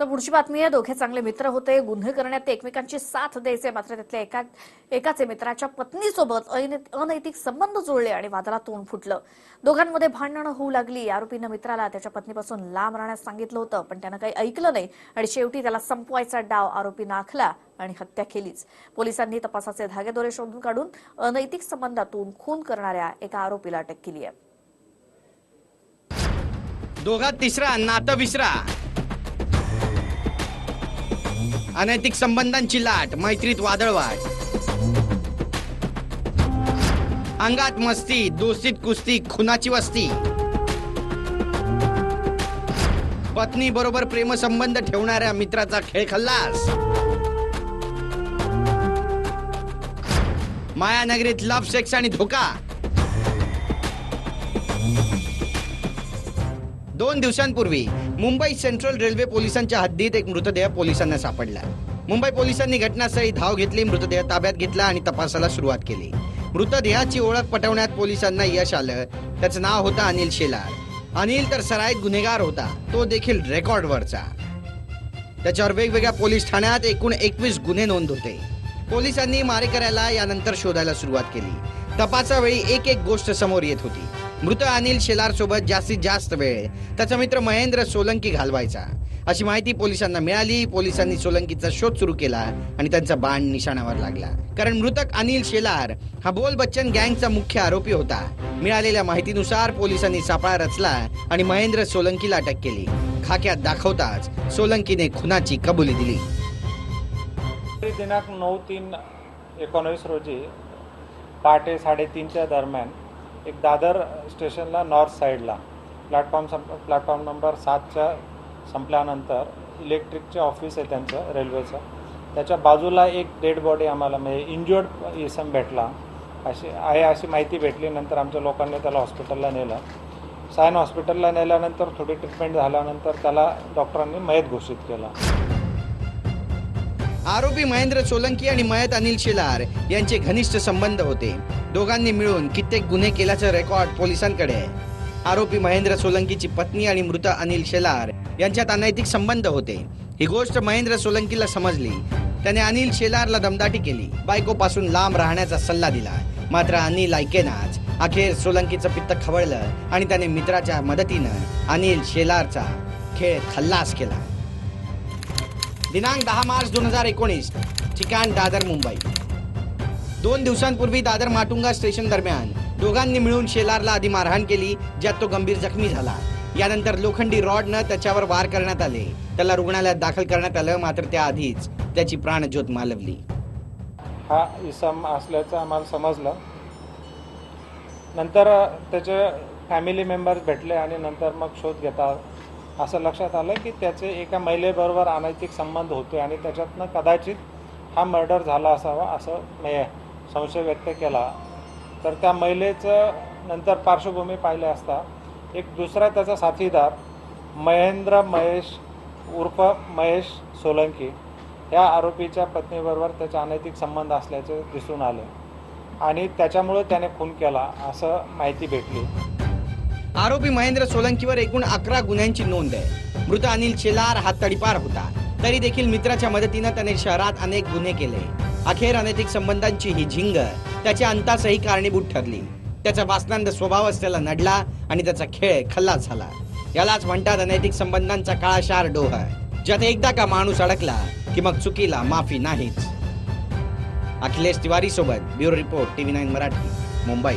तर पुढची बातमी आहे. दोघे चांगले मित्र होते. गुन्हे करण्यात ते एकमेकांची साथ द्यायचे. मात्र त्यातल्या एका एकाचे मित्राच्या पत्नीसोबत अनैतिक संबंध जुळले आणि वादळात तोंड फुटलं. दोघांमध्ये भांडणं होऊ लागली. आरोपीनं मित्राला त्याच्या पत्नीपासून लांब राहण्यास सांगितलं होतं पण त्यानं काही ऐकलं नाही आणि शेवटी त्याला संपवायचा डाव आरोपीनं आखला आणि हत्या केलीच. पोलिसांनी तपासाचे धागेदोरे शोधून काढून अनैतिक संबंधातून खून करणाऱ्या एका आरोपीला अटक केली आहे. दोघात तिसरा नातं विसरा. अनैतिक संबंधांची लाट मैत्रीत वादळवाट. अंगात मस्ती दोस्तीत कुस्ती खुनाची वस्ती. पत्नी बरोबर प्रेमसंबंध ठेवणाऱ्या मित्राचा खेळ खल्लास. मायानगरीत लव्ह सेक्स आणि धोका. दोन दिवसांपूर्वी मुंबई सेंट्रल रेल्वे पोलिसांच्या हद्दीत एक मृतदेह पोलिसांना सापडला. मुंबई पोलिसांनी घटनास्थळी धाव घेतली मृतदेह ताब्यात घेतला आणि तपासाला सुरुवात केली. मृतदेहाची ओळख पटवण्यात पोलिसांना यश आलं. त्याचं नाव होतं अनिल शेलार. अनिल तर सराईत गुन्हेगार होता. तो देखील रेकॉर्डवरचा त्याच्यावर वेगवेगळ्या पोलीस ठाण्यात एकूण एकवीस गुन्हे नोंद होते. पोलिसांनी मारेकऱ्याला यानंतर शोधायला सुरुवात केली. तपासावेळी एक एक गोष्ट समोर येत होती. मृत अनिल शेलार सोबत जास्तीत जास्त वेळ. त्याचा मित्र महेंद्र सोलंकी घालवायचा. अशी माहिती पोलिसांना मिळाली. पोलिसांनी सोलंकीचा शोध सुरू केला आणि त्यांचा बाण निशाणावर लागला. कारण मृतक अनिल शेलार हा बोल बच्चन गँगचा मुख्य आरोपी होता. मिळालेल्या माहितीनुसार पोलिसांनी सापळा रचला आणि महेंद्र सोलंकीला अटक केली. खाक्यात दाखवताच सोलंकीने खुनाची कबुली दिली. दिनांक नऊ तीन एकोणावीस रोजी पहाटे साडेतीनच्या दरम्यान एक दादर स्टेशनला नॉर्थ साईडला प्लॅटफॉर्म संप प्लॅटफॉर्म नंबर सातच्या संपल्यानंतर इलेक्ट्रिकचे ऑफिस आहे त्यांचं रेल्वेचं त्याच्या बाजूला एक डेड बॉडी आम्हाला म्हणजे इंज्युअर्ड इसम भेटला. अशी आहे अशी माहिती भेटली नंतर आमच्या लोकांनी त्याला हॉस्पिटलला नेलं. सायन हॉस्पिटलला नेल्यानंतर थोडी ट्रीटमेंट झाल्यानंतर त्याला डॉक्टरांनी मयत घोषित केला. आरोपी महेंद्र सोलंकी आणि मयत अनिल शेलार यांचे घनिष्ठ संबंध होते. दोघांनी मिळून कित्येक गुन्हे केल्याचं रेकॉर्ड पोलिसांकडे आहे. आरोपी महेंद्र सोलंकीची पत्नी आणि मृत अनिल शेलार यांच्यात अनैतिक संबंध होते. ही गोष्ट महेंद्र सोलंकीला समजली. त्याने अनिल शेलारला दमदाटी केली. बायकोपासून लांब राहण्याचा सल्ला दिला. मात्र अनिल ऐकेनाच. अखेर सोलंकीचं पित्त खवळलं आणि त्याने मित्राच्या मदतीनं अनिल शेलारचा खेळ खल्लास केला. दिनांक दहा मार्च दोन हजार एकोणीस ठिकाण दादर मुंबई. दोन दिवसांपूर्वी दादर माटुंगा स्टेशन दरम्यान दोघांनी मिळून शेलारला आधी मारहाण केली ज्यात तो गंभीर जखमी झाला. यानंतर लोखंडी रॉडनं त्याच्यावर वार करण्यात आले. त्याला रुग्णालयात दाखल करण्यात आलं मात्र त्याआधीच त्याची प्राणज्योत मालवली. हा इसम असल्याचं आम्हाला समजलं. नंतर त्याचे फॅमिली मेंबर्स भेटले आणि नंतर मग शोध घेता असं लक्षात आलं की त्याचे एका महिलेबरोबर अनैतिक संबंध होते आणि त्याच्यातनं कदाचित हा मर्डर झाला असावा असं म्हणजे संशय व्यक्त केला. तर त्या महिलेचं नंतर पार्श्वभूमी पाहिले असता एक दुसरा त्याचा साथीदार महेंद्र महेश उर्फ महेश सोलंकी या आरोपीच्या पत्नीबरोबर त्याचे अनैतिक संबंध असल्याचे दिसून आले आणि त्याच्यामुळे त्याने खून केला असं माहिती भेटली. आरोपी महेंद्र सोलंकीवर एकूण अकरा गुन्ह्यांची नोंद आहे. मृत अनिल शेलार हा तडीपार होता. तरी देखील मित्राच्या मदतीनं त्याने शहरात अनेक गुन्हे केले. अखेर अनैतिक संबंधांची ही झिंग त्याच्या अंतासही कारणीभूत ठरली. त्याचा वासनांद स्वभावच त्याला नडला आणि त्याचा खेळ खल्लास झाला. यालाच म्हणतात अनैतिक संबंधांचा काळाशार डोह. ज्यात एकदा का माणूस अडकला की मग चुकीला माफी नाहीच. अखिलेश तिवारी सोबत bureau report TV nine Marathi Mumbai.